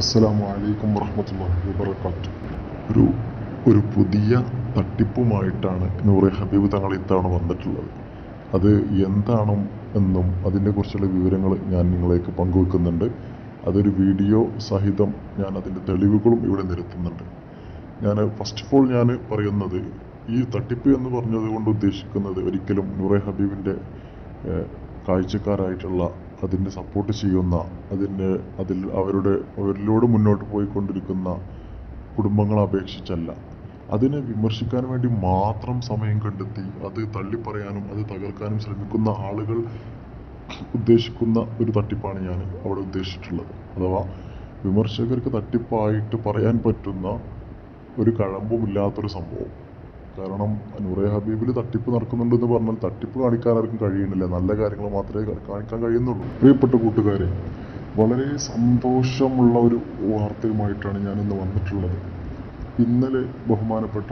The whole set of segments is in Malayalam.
അസ്സലാമു അലൈക്കും വറഹ്മത്തുള്ളാഹി വബറകാതുഹു ഒരു ഒരു പുതിയ തട്ടിപ്പുമായിട്ടാണ് നൂറെ ഹബീബ് തങ്ങൾ ഇത്തവണ വന്നിട്ടുള്ളത്. അത് എന്താണ് എന്നും അതിനെക്കുറിച്ചുള്ള വിവരങ്ങൾ ഞാൻ നിങ്ങളേക്ക് പങ്കുവെക്കുന്നുണ്ട്. അതൊരു വീഡിയോ സഹിതം ഞാൻ അതിന്റെ തെളിവുകളും ഇവിടെ നിരത്തുന്നുണ്ട്. ഞാൻ ഫസ്റ്റ് ഓഫ് ഓൾ ഞാൻ പറയുന്നത് ഈ തട്ടിപ്പ് എന്ന് പറഞ്ഞത് കൊണ്ട് ഉദ്ദേശിക്കുന്നത് ഒരിക്കലും നൂറെ ഹബീബിന്റെ കാഴ്ചക്കാരായിട്ടുള്ള അതിനെ സപ്പോർട്ട് ചെയ്യുന്ന അതിന്റെ അതിൽ അവരുടെ അവരിലൂടെ മുന്നോട്ട് പോയിക്കൊണ്ടിരിക്കുന്ന കുടുംബങ്ങളെ അപേക്ഷിച്ചല്ല. അതിനെ വിമർശിക്കാൻ വേണ്ടി മാത്രം സമയം കണ്ടെത്തി അത് തള്ളിപ്പറയാനും അത് തകർക്കാനും ശ്രമിക്കുന്ന ആളുകൾ ഉദ്ദേശിക്കുന്ന ഒരു തട്ടിപ്പാണ് ഞാൻ അവിടെ ഉദ്ദേശിച്ചിട്ടുള്ളത്. അഥവാ വിമർശകർക്ക് തട്ടിപ്പായിട്ട് പറയാൻ പറ്റുന്ന ഒരു കഴമ്പുമില്ലാത്തൊരു സംഭവം. കാരണം നൂറെ ഹബീബിൽ തട്ടിപ്പ് നടക്കുന്നുണ്ടെന്ന് പറഞ്ഞാൽ തട്ടിപ്പ് കാണിക്കാൻ ആർക്കും കഴിയുന്നില്ല. നല്ല കാര്യങ്ങൾ മാത്രമേ കാണിക്കാൻ കഴിയുന്നുള്ളൂ. പ്രിയപ്പെട്ട കൂട്ടുകാരെ വളരെ സന്തോഷമുള്ള ഒരു വാർത്തയുമായിട്ടാണ് ഞാൻ ഇന്ന് വന്നിട്ടുള്ളത്. ഇന്നലെ ബഹുമാനപ്പെട്ട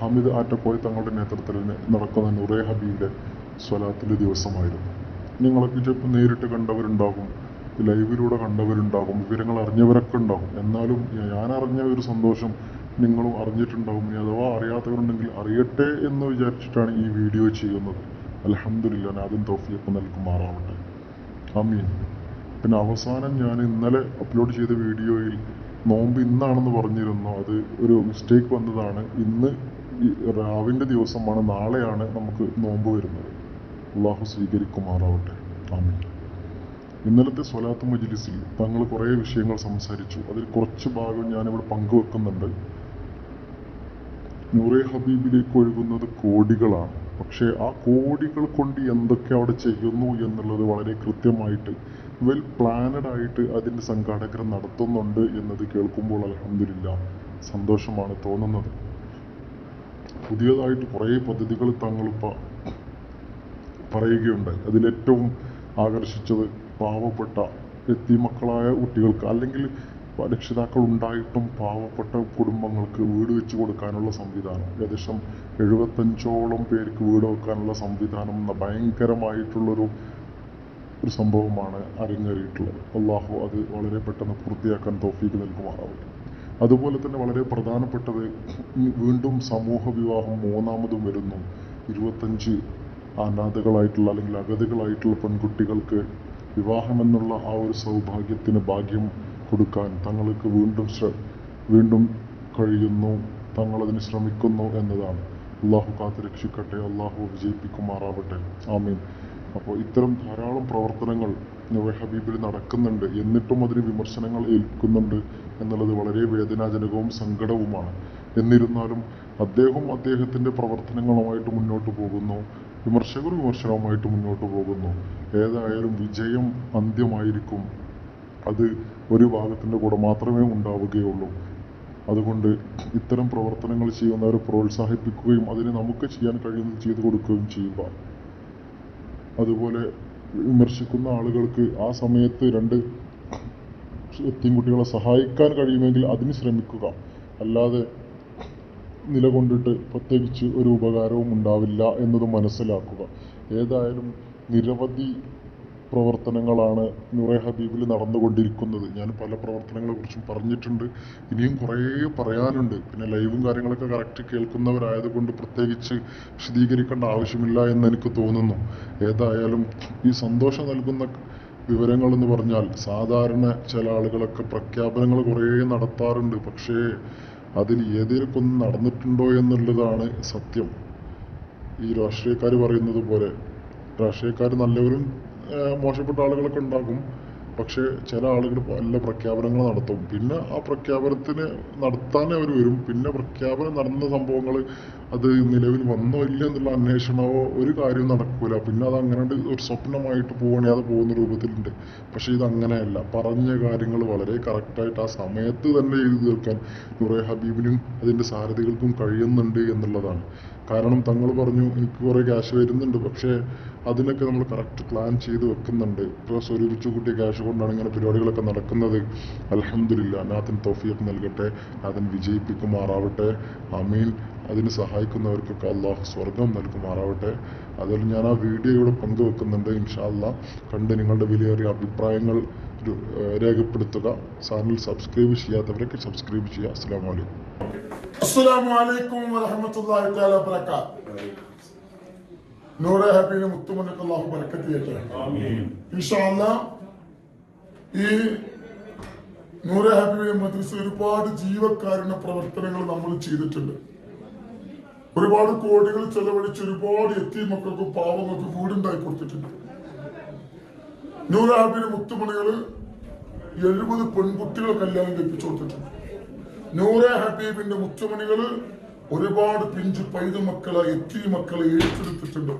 ഹമീദ് ആറ്റക്കോയ് തങ്ങളുടെ നേതൃത്വത്തിൽ നടക്കുന്ന നൂറെ ഹബീബിന്റെ സ്വലാത്തിന്റെ ദിവസമായിരുന്നു. നിങ്ങളൊക്കെ ചിലപ്പോൾ നേരിട്ട് കണ്ടവരുണ്ടാകും ലൈവിലൂടെ കണ്ടവരുണ്ടാകും വിവരങ്ങൾ അറിഞ്ഞവരൊക്കെ ഉണ്ടാകും. എന്നാലും ഞാൻ അറിഞ്ഞ ഒരു സന്തോഷം നിങ്ങളും അറിഞ്ഞിട്ടുണ്ടാവും. ഇനി അഥവാ അറിയാത്തവരുണ്ടെങ്കിൽ അറിയട്ടെ എന്ന് വിചാരിച്ചിട്ടാണ് ഈ വീഡിയോ ചെയ്യുന്നത്. അലഹമില്ല ആദ്യം തൗഫീഖ് നൽകുമാറാവട്ടെ. അമീൻ പിന്നെ അവസാനം ഞാൻ ഇന്നലെ അപ്ലോഡ് ചെയ്ത വീഡിയോയിൽ നോമ്പ് ഇന്നാണെന്ന് പറഞ്ഞിരുന്നു. അത് ഒരു മിസ്റ്റേക്ക് വന്നതാണ്. ഇന്ന് രാവിന്റെ ദിവസമാണ് നാളെയാണ് നമുക്ക് നോമ്പ് വരുന്നത്. അള്ളാഹു സ്വീകരിക്കുമാറാവട്ടെ. ആമീൻ. ഇന്നലത്തെ സ്വലാത്ത് മജ്ലിസിൽ തങ്ങൾ കുറേ വിഷയങ്ങൾ സംസാരിച്ചു. അതിൽ കുറച്ച് ഭാഗം ഞാനിവിടെ പങ്കുവെക്കുന്നുണ്ട്. നൂറെ ഹബീബിലേക്ക് ഒഴുകുന്നത് കോടികളാണ്. പക്ഷേ ആ കോടികൾ കൊണ്ട് എന്തൊക്കെ അവിടെ ചെയ്യുന്നു എന്നുള്ളത് വളരെ കൃത്യമായിട്ട് വെൽ പ്ലാനഡ് ആയിട്ട് അതിന്റെ സംഘാടകർ നടത്തുന്നുണ്ട് എന്നത് കേൾക്കുമ്പോൾ അലഹമില്ല സന്തോഷമാണ് തോന്നുന്നത്. പുതിയതായിട്ട് കുറേ പദ്ധതികൾ തങ്ങളിപ്പോൾ പറയുകയുണ്ടായി. അതിലേറ്റവും ആകർഷിച്ചത് പാവപ്പെട്ട എത്തിമക്കളായ കുട്ടികൾക്ക് അല്ലെങ്കിൽ രക്ഷിതാക്കൾ ഉണ്ടായിട്ടും പാവപ്പെട്ട കുടുംബങ്ങൾക്ക് വീട് വെച്ച് കൊടുക്കാനുള്ള സംവിധാനം. ഏകദേശം എഴുപത്തഞ്ചോളം പേർക്ക് വീട് വെക്കാനുള്ള സംവിധാനം എന്ന ഭയങ്കരമായിട്ടുള്ളൊരു ഒരു സംഭവമാണ് അരങ്ങേറിയിട്ടുള്ളത്. അള്ളാഹു അത് വളരെ പെട്ടെന്ന് പൂർത്തിയാക്കാൻ തോഫീക്ക് നൽകുമാറാവട്ടെ. അതുപോലെ തന്നെ വളരെ പ്രധാനപ്പെട്ടത് വീണ്ടും സമൂഹ വിവാഹം മൂന്നാമതും വരുന്നു. ഇരുപത്തഞ്ച് അനാഥകളായിട്ടുള്ള അല്ലെങ്കിൽ അഗതികളായിട്ടുള്ള പെൺകുട്ടികൾക്ക് വിവാഹമെന്നുള്ള ആ ഒരു സൗഭാഗ്യത്തിന് ഭാഗ്യം കൊടുക്കാൻ തങ്ങൾക്ക് വീണ്ടും വീണ്ടും കഴിയുന്നു തങ്ങൾ തങ്ങളതിന് ശ്രമിക്കുന്നു എന്നതാണ്. അള്ളാഹു കാത്ത് രക്ഷിക്കട്ടെ അള്ളാഹു വിജയിപ്പിക്കുമാറാവട്ടെ. ആമീൻ. അപ്പോൾ ഇത്തരം ധാരാളം പ്രവർത്തനങ്ങൾ നൂറെ ഹബീബിൽ നടക്കുന്നുണ്ട്. എന്നിട്ടും അതിന് വിമർശനങ്ങൾ ഏൽക്കുന്നുണ്ട് എന്നുള്ളത് വളരെ വേദനാജനകവും സങ്കടവുമാണ്. എന്നിരുന്നാലും അദ്ദേഹം അദ്ദേഹത്തിന്റെ പ്രവർത്തനങ്ങളുമായിട്ട് മുന്നോട്ട് പോകുന്നു. വിമർശകർ വിമർശനവുമായിട്ട് മുന്നോട്ട് പോകുന്നു. ഏതായാലും വിജയം അന്ത്യമായിരിക്കും. അത് ഒരു ഭാഗത്തിന്റെ കൂടെ മാത്രമേ ഉണ്ടാവുകയുള്ളൂ. അതുകൊണ്ട് ഇത്തരം പ്രവർത്തനങ്ങൾ ചെയ്യുന്നവരെ പ്രോത്സാഹിപ്പിക്കുകയും അതിന് നമുക്ക് ചെയ്യാൻ കഴിയുന്നത് ചെയ്തു കൊടുക്കുകയും ചെയ്യുക. അതുപോലെ വിമർശിക്കുന്ന ആളുകൾക്ക് ആ സമയത്ത് രണ്ട് എത്തിൻകുട്ടികളെ സഹായിക്കാൻ കഴിയുമെങ്കിൽ അതിന് ശ്രമിക്കുക. അല്ലാതെ നിലകൊണ്ടിട്ട് പ്രത്യേകിച്ച് ഒരു ഉപകാരവും ഉണ്ടാവില്ല എന്നത് മനസ്സിലാക്കുക. ഏതായാലും നിരവധി പ്രവർത്തനങ്ങളാണ് നൂറെ ഹബീബിൽ നടന്നുകൊണ്ടിരിക്കുന്നത്. ഞാൻ പല പ്രവർത്തനങ്ങളെ കുറിച്ചും പറഞ്ഞിട്ടുണ്ട്. ഇനിയും കുറേ പറയാനുണ്ട്. പിന്നെ ലൈവും കാര്യങ്ങളൊക്കെ കറക്റ്റ് കേൾക്കുന്നവരായതുകൊണ്ട് പ്രത്യേകിച്ച് വിശദീകരിക്കേണ്ട ആവശ്യമില്ല എന്ന് എനിക്ക് തോന്നുന്നു. ഏതായാലും ഈ സന്തോഷം നൽകുന്ന വിവരങ്ങൾ എന്ന് പറഞ്ഞാൽ സാധാരണ ചില ആളുകളൊക്കെ പ്രഖ്യാപനങ്ങൾ കുറേ നടത്താറുണ്ട്. പക്ഷേ അതിൽ ഏതെങ്കിലും നടന്നിട്ടുണ്ടോ എന്നുള്ളതാണ് സത്യം. ഈ രാഷ്ട്രീയക്കാർ പറയുന്നത് പോലെ രാഷ്ട്രീയക്കാർ നല്ലവരും മോശപ്പെട്ട ആളുകളൊക്കെ ഉണ്ടാകും. പക്ഷേ ചില ആളുകൾ നല്ല പ്രഖ്യാപനങ്ങൾ നടത്തും. പിന്നെ ആ പ്രഖ്യാപനത്തിന് നടത്താൻ അവർ വരും. പിന്നെ പ്രഖ്യാപനം നടന്ന സംഭവങ്ങൾ അത് നിലവിൽ വന്നോ ഇല്ല എന്നുള്ള അന്വേഷണമോ ഒരു കാര്യവും നടക്കില്ല പിന്നെ അത് അങ്ങനെ ഒരു സ്വപ്നമായിട്ട് പോവുകയാണെങ്കിൽ അത് പോകുന്ന രൂപത്തിലുണ്ട്. പക്ഷേ ഇത് അങ്ങനെയല്ല. പറഞ്ഞ കാര്യങ്ങൾ വളരെ കറക്റ്റായിട്ട് ആ സമയത്ത് തന്നെ എഴുതി തീർക്കാൻ കുറെ ഹബീബിനും അതിന്റെ സാരഥികൾക്കും കഴിയുന്നുണ്ട് എന്നുള്ളതാണ്. കാരണം തങ്ങൾ പറഞ്ഞു എനിക്ക് കുറേ ക്യാഷ് വരുന്നുണ്ട്. പക്ഷേ അതിനൊക്കെ നമ്മൾ കറക്റ്റ് പ്ലാൻ ചെയ്ത് വെക്കുന്നുണ്ട്. ഇപ്പോൾ സ്വരൂപിച്ചു കൂട്ടിയ ക്യാഷ് കൊണ്ടാണ് ഇങ്ങനെ പരിപാടികളൊക്കെ നടക്കുന്നത്. അലഹമില്ല നാഥൻ തൗഫീഖ് നൽകട്ടെ നാഥൻ വിജയിപ്പിക്കുമാറാവട്ടെ അമീൻ അതിന് സഹായിക്കുന്നവർക്കൊക്കെ അള്ളാഹു സ്വർഗം നൽകുമാറാവട്ടെ. അതിൽ ഞാൻ ആ വീഡിയോ ഇവിടെ പങ്കുവെക്കുന്നുണ്ട് ഇൻഷാല്ല കണ്ട് നിങ്ങളുടെ വിലയേറിയ അഭിപ്രായങ്ങൾ രേഖപ്പെടുത്തുക. ചാനൽ സബ്സ്ക്രൈബ് ചെയ്യാത്തവരൊക്കെ സബ്സ്ക്രൈബ് ചെയ്യുക. അസ്സാം വലൈക്കും അസ്സലാമു അലൈക്കും വറഹ്മത്തുള്ളാഹി തആല നൂറെ ചെയ്യട്ടെ ഇൻഷാ അല്ലാഹ് ഈ നൂറ് ഹാപ്പി മദ്രസ ഒരുപാട് ജീവക്കാരുടെ പ്രവർത്തനങ്ങൾ നമ്മൾ ചെയ്തിട്ടുണ്ട്. ഒരുപാട് കോടികൾ ചെലവഴിച്ച് ഒരുപാട് എത്തി മക്കൾക്കും പാവങ്ങൾക്കും വീടുണ്ടാക്കി കൊടുത്തിട്ടുണ്ട്. നൂറ് ഹബീബ് മുത്തുമണികൾ എഴുപത് പെൺകുട്ടികളെ കല്യാണം കഴിപ്പിച്ചു കൊടുത്തിട്ടുണ്ട്. നൂറെ ഹബീബിന്റെ മുത്തുമണികൾ ഒരുപാട് പിഞ്ച് പൈത മക്കളെ എത്തി മക്കളെ ഏറ്റെടുത്തിട്ടുണ്ട്.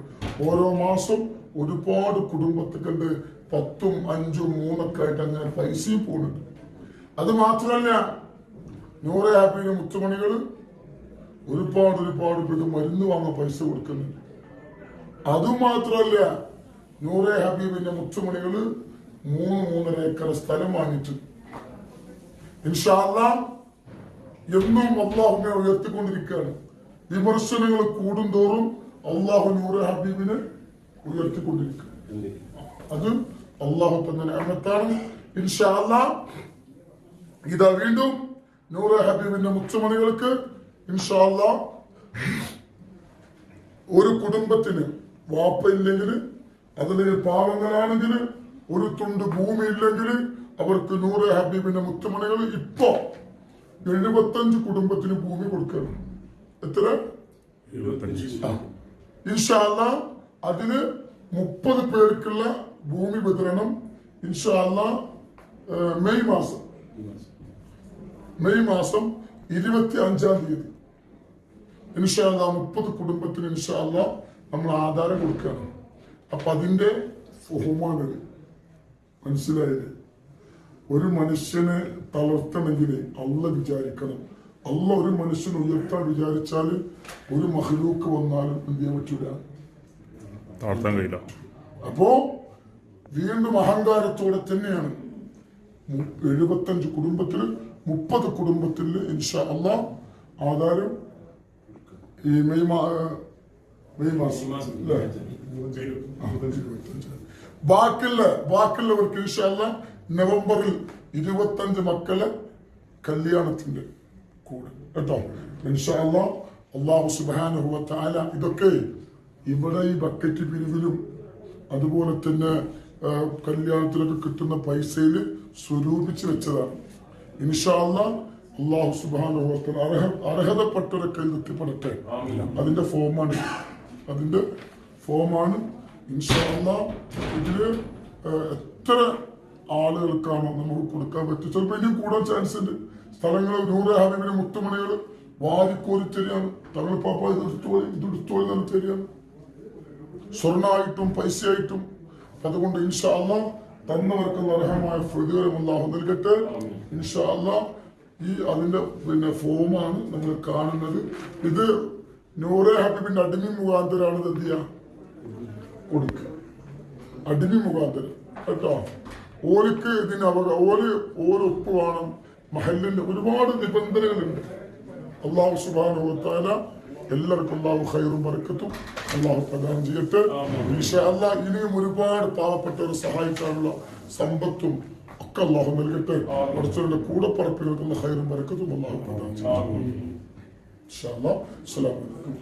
ഓരോ മാസം ഒരുപാട് കുടുംബത്തെ കണ്ട് പത്തും അഞ്ചും മൂന്നൊക്കെ ആയിട്ട് അങ്ങനെ പൈസയും പോകുന്നുണ്ട് അത് മാത്രമല്ല നൂറ് ആപ്പിന് മുത്തുമണികൾ ഒരുപാട് ഒരുപാട് പേര് മരുന്ന് വാങ്ങാൻ പൈസ കൊടുക്കുന്നുണ്ട് അതുമാത്രമല്ല നൂറെ ഹബീബിന്റെ മുത്തുമണികൾ മൂന്ന് മൂന്നര ഏക്കർ സ്ഥലം വാങ്ങിച്ചു. ഇൻഷാല്ല എന്നും അള്ളാഹുവിനെ ഉയർത്തിക്കൊണ്ടിരിക്കുകയാണ്. വിമർശനങ്ങൾ കൂടുന്തോറും അള്ളാഹു നൂറേ ഹബീബിനെ ഉയർത്തിക്കൊണ്ടിരിക്കുക അത് അള്ളാഹു തന്നെ അമത്താണ് ഇൻഷാല്ല ഇതാ വീണ്ടും നൂറ് ഹബീബിന്റെ മുച്ചുമണികൾക്ക് ഇൻഷാല്ല ഒരു കുടുംബത്തിന് വാപ്പ ഇല്ലെങ്കിൽ അതല്ലെങ്കിൽ പാവങ്ങളാണെങ്കിൽ ഒരു തുണ്ട് ഭൂമി ഇല്ലെങ്കിൽ അവർക്ക് നൂറ് ഹബീബിന്റെ മുത്തുമണികൾ ഇപ്പോ എഴുപത്തഞ്ച് കുടുംബത്തിന് ഭൂമി കൊടുക്കണം. എത്ര. ഇൻഷാല്ല അതിന് മുപ്പത് പേർക്കുള്ള ഭൂമി വിതരണം ഇൻഷാല്ല മെയ് മാസം. മെയ് മാസം ഇരുപത്തി അഞ്ചാം തീയതി ഇൻഷാല്ല മുപ്പത് കുടുംബത്തിന് ഇൻഷാല്ല നമ്മൾ ആധാരം കൊടുക്കുകയാണ്. അപ്പൊ അതിന്റെ ബഹുമാനത് മനസ്സിലായത് ഒരു മനുഷ്യനെ തളർത്തണമെങ്കിൽ അല്ല വിചാരിക്കണം. അല്ല ഒരു മനുഷ്യനെ ഉയർത്താൻ വിചാരിച്ചാൽ ഒരു മഹലൂക്ക് വന്നാലും എന്ത് ചെയ്യാൻ പറ്റൂല? അപ്പോ വീണ്ടും അഹങ്കാരത്തോടെ തന്നെയാണ്. എഴുപത്തഞ്ച് കുടുംബത്തിൽ മുപ്പത് കുടുംബത്തിൽ ഇൻഷാ അല്ല ആധാരം ഈ മെയ് മെയ് മാസം. ബാക്കിയുള്ള ബാക്കിയുള്ളവർക്ക് ഇൻഷാ അല്ല നവംബറിൽ ഇരുപത്തഞ്ച് മക്കളെ കല്യാണത്തിന്റെ കൂടെ. കേട്ടോ? ഇൻഷാ അല്ലാ അള്ളാഹു സുബ്ഹാനഹു വ ഇതൊക്കെ ഇവിടെ ഈ ബക്കറ്റ് പിരിവിലും അതുപോലെ തന്നെ കല്യാണത്തിലൊക്കെ കിട്ടുന്ന പൈസയിൽ സ്വരൂപിച്ച് വെച്ചതാണ്. ഇൻഷാല്ല അള്ളാഹു സുബാന അർഹ അർഹതപ്പെട്ടവരൊക്കെ എത്തിപ്പെടട്ടെ അതിന്റെ ഫോമാണ്. അതിന്റെ ഫോമാണ് ഇൻഷാല്ല ഇതിൽ എത്ര ആളുകൾക്കാണോ നമുക്ക് കൊടുക്കാൻ പറ്റും ചിലപ്പോൾ ഇനിയും കൂടാൻ ചാൻസ് ഉണ്ട്. സ്ഥലങ്ങൾ നൂറ് ഹബീബിന് മുത്തുമണികൾ വാരിക്കോരി തരികയാണ്. തങ്ങൾ പാപ്പ ഇത് എടുത്തോളി ഇത് എടുത്തോളി എന്ന് തരികയാണ്. സ്വർണമായിട്ടും പൈസയായിട്ടും അതുകൊണ്ട് ഇൻഷാ അല്ല തന്നവർക്ക് അർഹമായ പ്രതിഫലം അല്ലാഹു നൽകട്ടെ. ഇൻഷാ അല്ല ഈ അതിന്റെ പിന്നെ ഫോമാണ് നമ്മൾ കാണുന്നത്. ഇത് നൂറെ ഹബീബിന്റെ അടിമി മുഖാന്തരാണ് എന്ത് കൊടുക്കുക. അടിമി മുഖാന്തരം. കേട്ടോ? ഓലിക്ക് ഇതിന് അവക ഓൽ ഓരൊപ്പ് വേണം. മഹലിന്റെ ഒരുപാട് നിബന്ധനകളുണ്ട്. അള്ളാഹു സുബാനുത്താല എല്ലാവർക്കും അള്ളാഹു ഖൈറും ബർക്കത്തും അള്ളാഹു പ്രദാനം ചെയ്യട്ടെ. ഇൻഷാ അല്ലാ ഇനിയും ഒരുപാട് പാവപ്പെട്ടവരെ സഹായിക്കാനുള്ള സമ്പത്തും ഒക്കെ അള്ളാഹു നൽകട്ടെ. പഠിച്ചവരുടെ കൂടെ പറപ്പിലുള്ള ഹൈറും ബർക്കത്തും അള്ളാഹു പ്രദാനം ചെയ്യട്ടെ. ഇൻഷാ അല്ലാ അസ്സലാം അലൈക്കും.